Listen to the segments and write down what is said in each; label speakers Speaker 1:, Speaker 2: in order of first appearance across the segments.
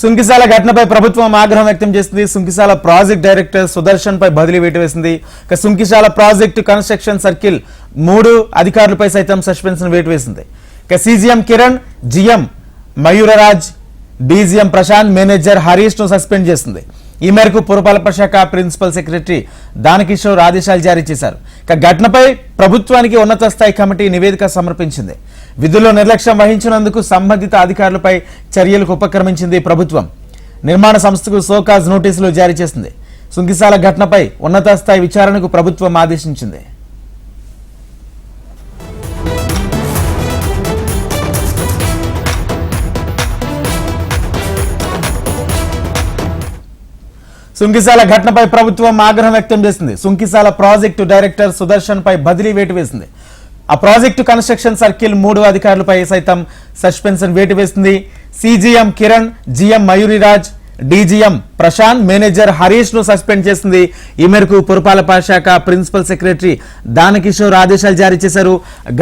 Speaker 1: సుంకిశాల ఘటనపై ప్రభుత్వం ఆగ్రహం వ్యక్తం చేసింది. సుంకిశాల ప్రాజెక్ట్ డైరెక్టర్ సుదర్శన్ పై బదిలీ వేటు వేసింది. ఇక సుంకిశాల ప్రాజెక్టు కన్స్ట్రక్షన్ సర్కిల్ మూడు అధికారులపై సైతం సస్పెన్షన్ వేటు వేసింది. ఇక CGM Kiran GM Mayuraraj DGM Prashant manager హరీష్ను suspend చేసింది. ఈ మేరకు పురపాలక శాఖ ప్రిన్సిపల్ సెక్రటరీ దానకిషోర్ ఆదేశాలు జారీ చేశారు. ఇక ఘటనపై ప్రభుత్వానికి ఉన్నత స్థాయి కమిటీ నివేదిక సమర్పించింది. విధుల్లో నిర్లక్ష్యం వహించినందుకు సంబంధిత అధికారులపై చర్యలకు ఉపక్రమించింది ప్రభుత్వం. నిర్మాణ సంస్థకు సోకాజ్ నోటీసులు జారీ చేసింది. సుంకిసాల ఘటనపై ఉన్నత స్థాయి విచారణకు ప్రభుత్వం ఆదేశించింది. సుంకిశాల ఘటనపై ప్రభుత్వం ఆగ్రహం వ్యక్తం చేసింది. సుంకిశాల ప్రాజెక్టు డైరెక్టర్ సుదర్శన్ పై బదిలీ వేటు వేసింది. ఆ ప్రాజెక్టు కన్స్ట్రక్షన్ సర్కిల్ మూడు అధికారులపై సైతం సస్పెన్షన్ వేటు వేసింది CGM Kiran GM Mayuriraj DGM Prashant manager హరీష్ను suspend చేసింది. ఈ మేరకు పురపాలక శాఖ ప్రిన్సిపల్ సెక్రటరీ దానకిషోర్ ఆదేశాలు జారీ చేశారు.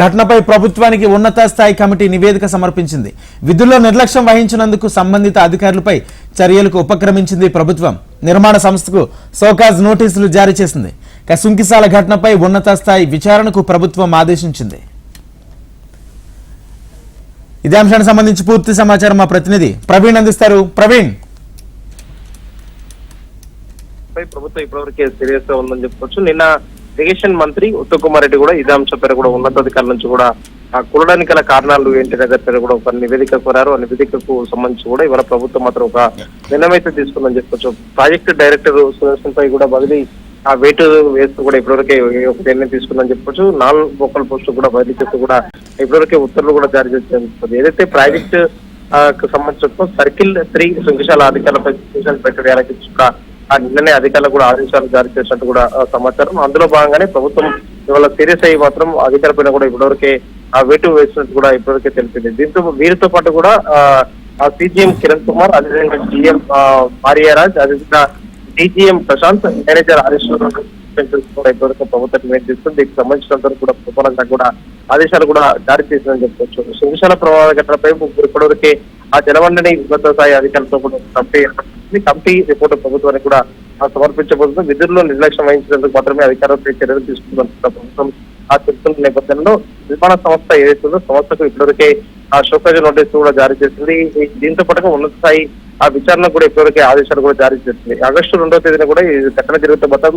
Speaker 1: ఘటనపై ప్రభుత్వానికి ఉన్నత స్థాయి కమిటీ నివేదిక సమర్పించింది. విధుల్లో నిర్లక్ష్యం వహించినందుకు సంబంధిత అధికారులపై చర్యలకు ఉపక్రమించింది ప్రభుత్వం. నిర్మాణ సంస్థకు సోకాజ్ నోటీసులు జారీ చేసింది. కసుంకిసాల ఘటనపై ఉన్నత స్థాయి విచారణకు ప్రభుత్వం ఆదేశించింది. ఇదే అంశానికి సంబంధించి పూర్తి సమాచారం మా ప్రతినిధి ప్రవీణ్ అందిస్తారు. ప్రవీణ్.
Speaker 2: ప్రభుత్వం ఇప్పటివరకే సీరియస్గా ఉందని చెప్పుకోవచ్చు. నిన్న ఇరిగేషన్ మంత్రి ఉత్తమ్ రెడ్డి కూడా ఇదే అంశం పేరు కూడా ఉన్నతాధికారుల నుంచి కూడా ఆ గల కారణాలు ఏంటి దగ్గర పేరు కూడా ఒక నివేదిక కోరారు. ఆ నివేదికకు సంబంధించి కూడా ఇవాళ ప్రభుత్వం మాత్రం ఒక నిర్ణయం అయితే తీసుకుందని చెప్పుకోవచ్చు. ప్రాజెక్ట్ డైరెక్టర్ సుదర్శన్ పై కూడా బదిలీ ఆ వేటు వేస్తూ కూడా ఇప్పటివరకే ఒక నిర్ణయం తీసుకుందని చెప్పొచ్చు. నాలుగు లోకల్ పోస్టు కూడా బదిలీ చేస్తూ కూడా ఇప్పటివరకే ఉత్తర్వులు కూడా జారీ చేస్తుంది ఏదైతే ప్రాజెక్ట్ ఆ, సంబంధించిన సర్కిల్ త్రీ శృంగశాల అధికారులపై సూచనలు పెట్టడానికి కూడా ఆ నిన్ననే అధికారులు కూడా ఆదేశాలు జారీ చేసినట్టు కూడా ఆ, సమాచారం. అందులో భాగంగానే ప్రభుత్వం ఇవాళ సీరియస్ అయ్యి మాత్రం అధికారులపైన కూడా ఇప్పటివరకే ఆ వేటు వేసినట్టు కూడా ఇప్పటివరకే తెలిపింది. దీంతో వీరితో పాటు కూడా ఆ, సిజిఎం సీజీఎం కిరణ్ కుమార్ అదేవిధంగా జిఎం ఆర్యరాజ్ అదేవిధంగా డీజీఎం ప్రశాంత్ మేనేజర్ హరీష్ ఇప్పటివరకు ప్రభుత్వం నిర్ణయం తీసుకుంది దీనికి సంబంధించినంత వరకు కూడా ప్రభుత్వాలకు కూడా ఆదేశాలు కూడా జారీ చేసిందని చెప్పుకోవచ్చు సువిశాల ప్రమాద ఘటనపై ముగ్గురు ఇప్పటివరకే ఆ జలవన్నని ఉన్నత స్థాయి అధికారులతో కూడా కమిటీ ఏర్పడుతుంది. కమిటీ రిపోర్ట్ ప్రభుత్వానికి కూడా సమర్పించబోతుంది విధుల్లో నిర్లక్ష్యం వహించినందుకు మాత్రమే అధికారులపై చర్యలు తీసుకుంటున్న ప్రభుత్వం ఆ చెప్తున్న నేపథ్యంలో నిర్మాణ సంస్థ ఏదైతుందో సంస్థకు ఇప్పటివరకే ఆ షోకాజ్ నోటీస్ కూడా జారీ చేసింది. దీంతో పాటుగా ఉన్నత స్థాయి ఆ విచారణ కూడా ఇప్పటివరకే ఆదేశాలు కూడా జారీ చేసింది. ఆగస్టు రెండో తేదీన కూడా ఈ ఘటన జరుగుతూ మొత్తం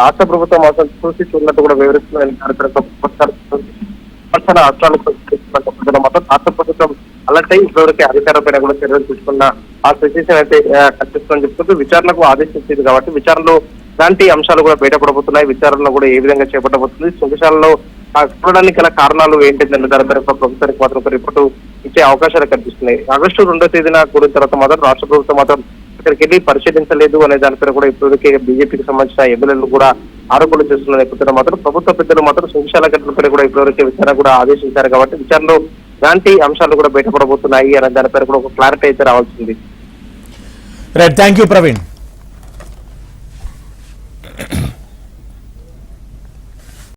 Speaker 2: రాష్ట్ర ప్రభుత్వం మాత్రం చూసి చూడనట్టు కూడా వివరిస్తుందని సంవత్సర రాష్ట్రాలకు మొత్తం రాష్ట్ర ప్రభుత్వం అలర్ట్ అయి ఇప్పటివరకే కూడా చర్యలు తీసుకున్న ఆ సిచ్యువేషన్ అయితే ఆ, కనిపిస్తుందని చెప్తుంటూ విచారణకు ఆదేశించింది కాబట్టి విచారణలో ఇలాంటి అంశాలు కూడా బయటపడబోతున్నాయి. విచారణలో కూడా ఏ విధంగా చేపట్టబోతుంది? సుంకశాలలో చూడడానికి గల కారణాలు ఏంటంటే దాని ప్రభుత్వానికి మాత్రం ఒక రిపోర్టు ఇచ్చే అవకాశాలు కనిపిస్తున్నాయి. ఆగస్టు రెండో తేదీన కూడిన తర్వాత మాత్రం రాష్ట్ర ప్రభుత్వం మాత్రం ఇక్కడికి వెళ్ళి పరిశీలించలేదు అనే దానిపై కూడా ఇప్పటికే బీజేపీకి సంబంధించిన ఎమ్మెల్యేలు కూడా ఆరోపణలు చేస్తున్న నేపథ్యంలో మాత్రం ప్రభుత్వ పెద్దలు మాత్రం సువిశాల ఘటనపై కూడా ఇప్పటివరకే విచారణ కూడా ఆదేశించారు కాబట్టి విచారణలో ఇలాంటి అంశాలు కూడా బయటపడబోతున్నాయి అనే దానిపై కూడా ఒక క్లారిటీ అయితే రావాల్సింది.
Speaker 1: Right thank you Praveen